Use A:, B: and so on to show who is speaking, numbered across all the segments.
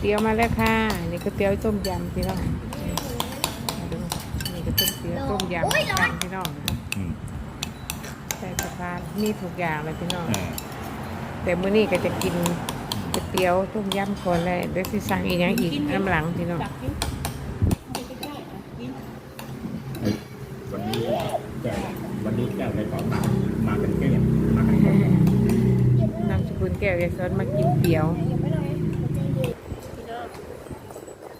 A: เตี๋ยวมาแล้วค่ะนี่ก๋วยเตี๋ยวต้มยำพี่น้องดูนี่ก็ต้มเตี๋ยวต้มยำกันพี่น้อง
B: อืม
A: ใส่สะพานมีทุกอย่างเลยพี่น้อง
B: เออ
A: แต่มื้อนี้ก็จะกินก๋วยเตี๋ยวต้มยำก่อนเลยเดี๋ยวสิสั่งอีกอย่างอีกน้ำหลังพี่น้อง
B: เฮ้ยวันนี้แก้ววันนี้แก้วในกรอบมามากันแก้วมากันแก้วนา
A: มสกุลแก้วแกซ้อนมากินเตี๋ยว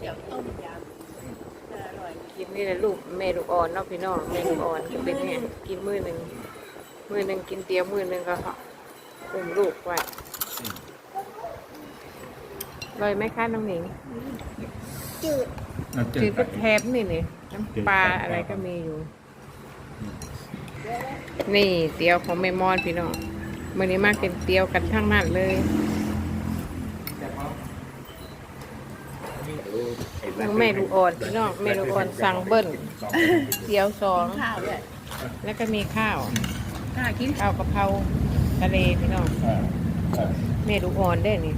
C: เดี๋ยวต้มยำอร่อย
A: กินนี่แหละลูกแม่ลูกอ่อนเนาะพี่น้องแม่ลูกอ่อนก็เป็นเนี่ยกินมื้อหนึ่งมื้อหนึ่งกินเตี๋ยวมื้อหนึ่งก็อุ้มลูกไว้ลอยไหมคะน้องหนิง
C: จืด
B: เอาเจ
A: จื
B: อ
A: ด
B: กั
A: ก็
B: น
A: แทบนี่นี่น้ำปลาอะไรก็มีอยู่ นี่เตี๋ยวของแม่มอนพี่น้องมื้อนี้มากินเตี๋ยวกันทั้งนั้นเลย น้อง แม่ลูกอ่อนพี่น้องแม่ลูกอ่อนสั่งเบิ้ลเตี๋ยวสอง
C: ข้าวด้วย
A: แล้วก็มีข้าว
C: ข้าวกิน
A: ข้าวกะเพราทะเลพี่น้อง
B: เออเออ
A: แม่ลูกอ่อนได้นี่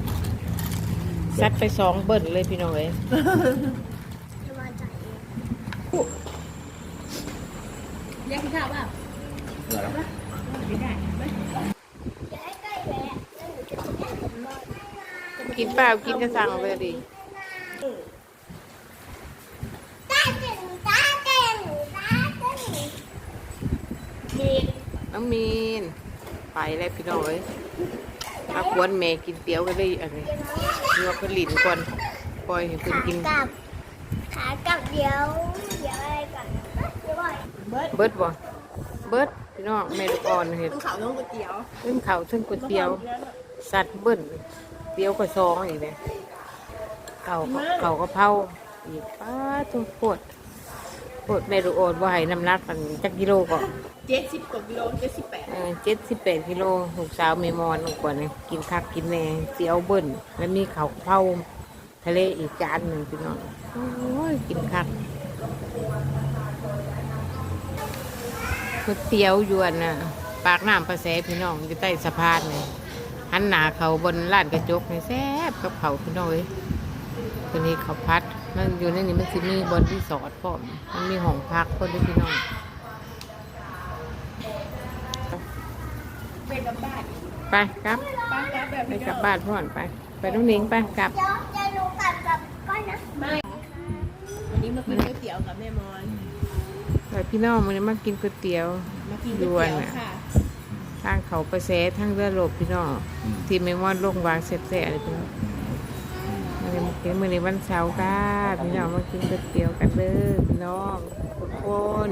A: ซัดไปสองเบิ้ลเลยพี่น้องเอ้ย
C: แยกกินข้าวเปล่า
B: เหลือแล้ว
C: ไม่ได้ไหม
A: กินเปล่ากินก็สั่งเลยดิ น้องมีน ไปแล้วพี่น้องเอ้ยมาควนแม่กินเตี๋ยวกันได้อันนี้เนื้อก็หลินก่อนปล่อยให้เพิ่นกิน
D: ขากลับขากลับเดี๋ยวเดี๋ยวอะไรก่อนเดี๋ยวก่อน
C: เบิร์ด
A: เบิดบ่เบิดพี่น้องแม่ลูกอ่อนเห็ด
C: ต้องข้าวต้องก๋วยเตี๋ยว
A: เพิ่งเขาวเพิ่งก๋วยเตี๋ยว สัตว์เบิ้ลเตี๋ยวก็ซองอีกเลยเก่าก็เก่าก็เผาอีกป้าทุกปวด ปวดแม่ลูกอ่อนว่าให้น้ำหนักกันจักกิโลก็
C: เจ็ดสิบกว่ากิโลเจ็ดสิบแปด
A: เจ็ดสิบแปดกิโลลูกสาวเมมอนกว่านี่กินคักกินแหน่เตี๋ยวเบิ้ลแล้วมีเขาวเผาทะเลอีกจานหนึ่งพี่น้องโอ้ยกินคักก๋วยเตี๋ยวยวนน่ะปากน้ำประแสพี่น้องอยู่ใต้สะพานเลยหันหนาเขาบนลานกระจกนี่แซ่บกับเขาพี่น้องเอ้ยตัวนี้เขาพัด มันอยู่ในนี้มันสิมีบนที่สอดพร้อมมันมีห้องพักคนด้วยพี่น้อง
C: เป็นกับบ้าน
A: ไปครับ
C: ป้าแป๊บแบบ
A: ไปกลับบ้านพ่อนไป ไปน้องหนิงไปกลับ
D: เดี๋ยวจะหนูกลับกับก้อนนะ
C: ไม่วันนี้มากินก๋วยเตี๋ยวกับแม่มอน
A: ไปพี่น้องมันมากินก๋วยเตี๋ยว
C: มากินก๋วยเตี๋ยวค่ะ
A: ทางเขาประแสทางเรือโลบพี่น้องที่ไม่มอดลงวางเสร็จๆอะไรพี่น้อง มันนี้มากินมื้อนี้วันเสาร์ค่ะพี่น้องมากินก๋วยเตี๋ยวกันเด้อพี่น้องทุกคน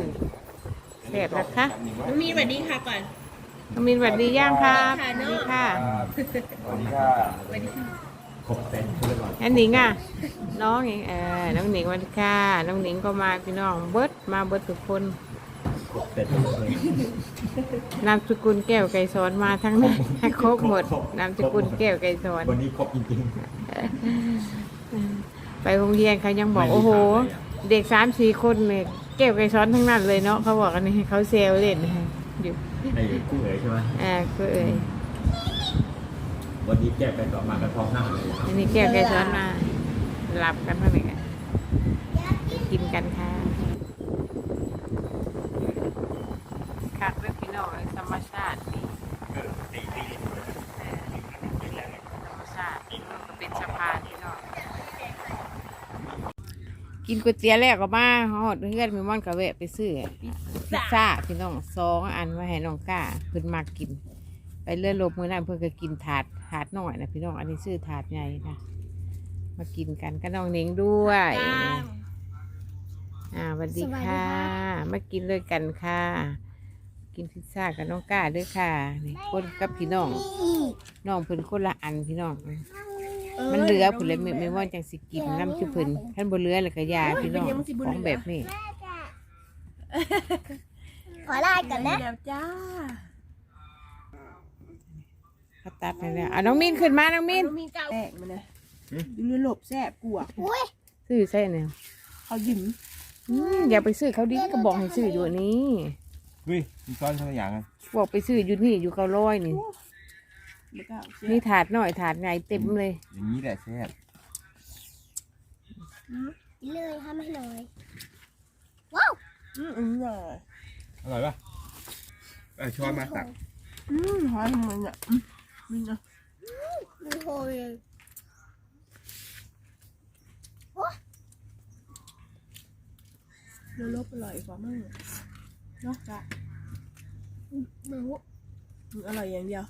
A: แซ่บนะคะ
C: น้องมีสวัสดีค่ะก่อน
A: น้องมินสวัสดีย่างครับ
C: ส
A: ส
C: วั
A: วัส
C: สดี
A: ดี
C: ค่ะ
A: ค่ะ
C: สวัสดีค่ะ
B: ครบเต็มเรียบร้อย
A: อันหนิงอะ น้องเองเออน้องหนิงสวันค่ะน้องหนิงก็มาพี่น้องเบิดมาเบิดทุกคน
B: ครบเต็มเลย
A: นามสกุลแก้วไก่สอนมาทั้งนั้นให้ครบหมดนามสกุลแก้วไก่สอน
B: วันนี้ครบจริง
A: ไปโรงเรียนเขายังบอก
B: ไม่ได้
A: โอ้โห
B: ถามเลยอะ
A: เด็กสามสี่คนเนี่ยแก้วไก่ซ้อนทั้งนั้นเลยเนาะเขาบอกกันนี่เขาเซลเล่นอยู่
B: ๆไอ้คู่เอ๋ยใช่ไหม
A: อ่าก็เอ่ย
B: วันนี้แก้วไปต่อมากันพร้อมหน้าเลย
A: อันนี้แก้วไก่ซ้อนมาหลับกันเท่าไหร่กันไปกินกันค่ะคักเรื่องพี่น้องธรรมชาตินี่เออธรรมชาติก็ เป็นสะพานพี่น้องกินก๋วยเตี๋ยวแล้วก็มาฮอดเพื่อนมีม่อนกับแวะไปซื้อพิซซ่าพี่น้องสองอันไว้ให้น้องก้าเพิ่นมากิน ไปเลื่อนลบมือนั่นเพื่อนก็กินถาดถาดหน่อยนะพี่น้องอันนี้ซื้อถาดใหญ่นะมากินกันกับน้องเน่งด้วยอ่าสวัสดีค่ะ มากินด้วยกันค่ะ กินพิซซ่ากับน้องก้าด้วยค่ะนี่คนกับพี่น้องน้องเพิ่นคนละอันพี่น้อง มันเหลือผุนเลยไม่ไม่ว่าจังสิกินน้ำชุบเพิ่นท่านบ่เหลือแล้วก็ยาพี่น้องของแบบนี้
D: ขอไลน์ก่อนนะ
C: เดี๋ยวจ้า
A: เขาตัดไปแล้วอะน้องมินขึ้นมาน้องมิน
C: น้องมีเก้าแตกมันนะดูเรือหลบแซ่บกลัว
D: อุ้ย
A: ซื้อใส่เนี่ย
C: เขายิ้ม
A: อืมอย่าไปซื้อเขาดิก็บอกให้ซื้ออยู่อันนี้
B: เฮ้ยมีซ้อนทั้งอย่างกัน
A: บอกไปซื้ออยู่นี่อยู่เก้าร้อยนี่
C: แล้วก็
A: นี่ถาดหน่อยถาดใหญ่เต็มเลย
B: อย่างนี้แหละแซ่บ
D: กินเลยทำให้หน่อย ว้าว
C: อืมอืมเลย
B: อร่อยปะเออช้อนมาตัก
C: อืมหอมเหมือนเนี่ยอืมนี่นะ
D: ดูโหยเลย
C: เดี๋ยวลบอร่อยกว่ามั่งเนาะจ้ะ
D: หมู
C: อืมอร่อยอย่างเดียว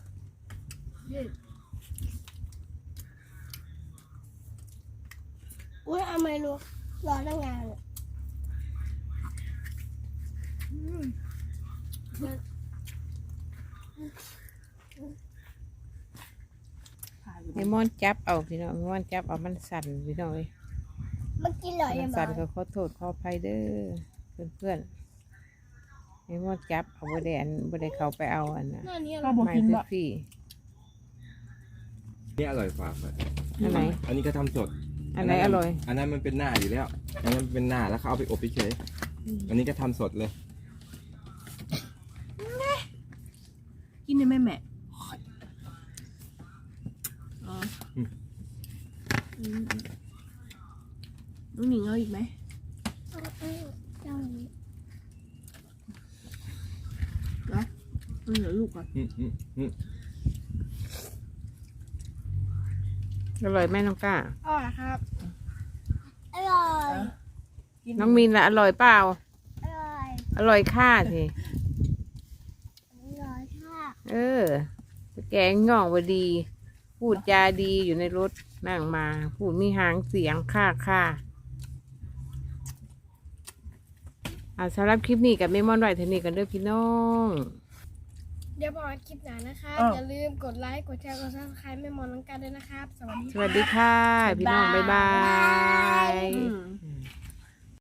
D: อุ้ยทำไมรู้รอตั้งนานอะ
C: ผ่าอยู่
A: ไอ้มอนจับเอาพี่น้องไอ้มอนจับเอามันสั่นพี่น้องเอ้ย
D: มันกินหน่อย
A: มั
D: ได้
A: น
D: ไหม
A: สั่นก็ขอโทษขออภัยเด้อเพื่อนๆไอ้มอนจับเอาบ่ได้อันบ่ได้เข้าไปเอาอันน่ะ
D: หน้านี้
C: ข้าวบอก
A: ไม้
C: กิน
A: คือ
C: บะ
A: พี่
B: นี่อร่อยกว่าครับ
A: อันไหน
B: อันนี้ก็ทำสด
A: อันไหนอร่อย
B: อันนั้นมันเป็นหน้าอยู่แล้ว อันนั้นเป็นหน้าแล้วเขาเอาไปอบเฉยๆอันนี้ก็ทำสดเลย
C: กินได้ไหมแม่อ๋ออืมอืมน้องหนิงเอาอีกไหม
D: เอาเอาเจ้านี้
C: เอาเหลือลูกก่อน
B: อืมอืมอืม
A: อร่อยไหมน้องก้า
D: อ๋อครับ อร่อย
C: กิน
A: น้องมีนละอร่อยเปล่า
D: อร่อย
A: อร่อยค่าสิ
D: อร่อยค่ะ
A: เออ แกงง่องวดี พูดจาดีอยู่ในรถนั่งมา พูดมีหางเสียงค่าค่าอ่าสำหรับคลิปนี้กับเมมอนไวท์เทานี่กันเด้อพี่น้อง
D: เดี๋ยวบอกคลิปหน้านะคะออย่าลืมกดไลค์กดแชร์กดซับสไครต์แม่มอนลังการด้วยนะครับ สวัสดี
A: สวัสดีค่ะ พี่น้อง บ๊ายบาย